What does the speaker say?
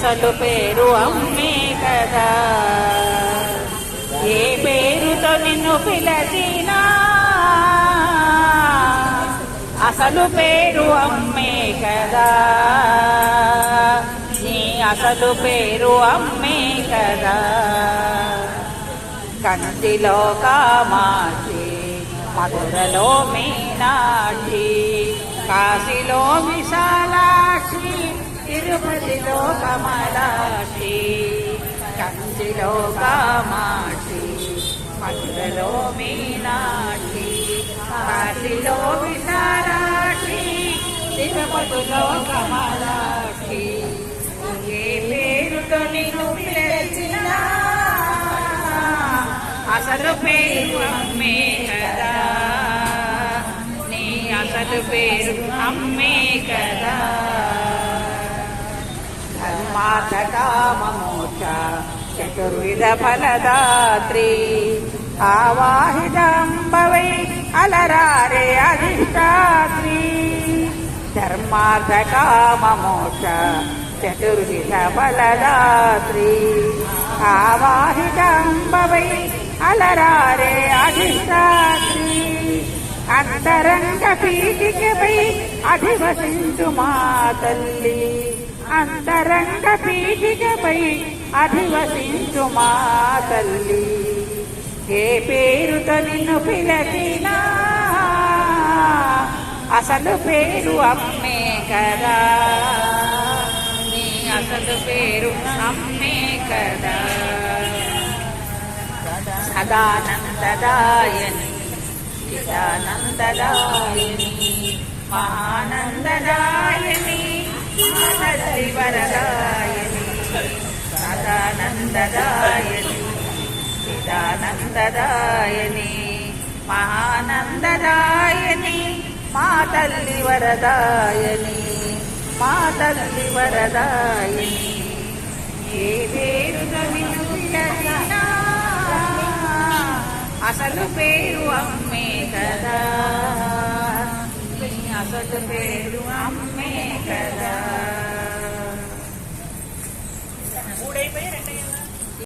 అసలు పేరు అమ్మే కదా. ఏ పేరుతో నిన్ను పిలచినా? అసలు పేరు అమ్మే కదా. నీ అసలు పేరు అమ్మే కదా. కంటిలో కామాక్షి మధురలో మీనాక్షి కాశీలో విశాలాక్షి. తిరుపతిలో కమలాక్షి కంచిలో కామాక్షి మధురలో మీనాక్షి కాశీలో విశాలాక్షి తిరుపతిలో కమలాక్షి ఏ పేరుతో నిన్ను పిలిచిన అసలు పేరు అమ్మే కదా. నీ అసలు పేరు అమ్మే కదా. ధర్మార్థ కామమోక్ష చతుర్విధ ఫలదాత్రి ఆవాహితంబవై అలరారే అధిష్టాత్రి ధర్మార్థ కామమోక్ష చతుర్విధ ఫలదాత్రి ఆవాహితంబవై అలరారే అధిష్టాత్రి అంతరంగ పీఠికపై అధివసించు మా తల్లి అంతరంగ పీఠికపై అధివసించు మా తల్లి. ఏ పేరుతో నిన్ను పిలచినా అసలు పేరు అమ్మే కదా. నీ అసలు పేరు అమ్మే కదా. సదానందదాయని చిదానందదాయని మహానందదాయని మహదరి సదానందదాయని చిదానందదాయని మహానందదాయని మా తల్లి వరదాయని మా తల్లి వరదాయని ఏ పేరు అసలు పేరు అమ్మే కదా. అసలు పేరు అమ్మే కదా.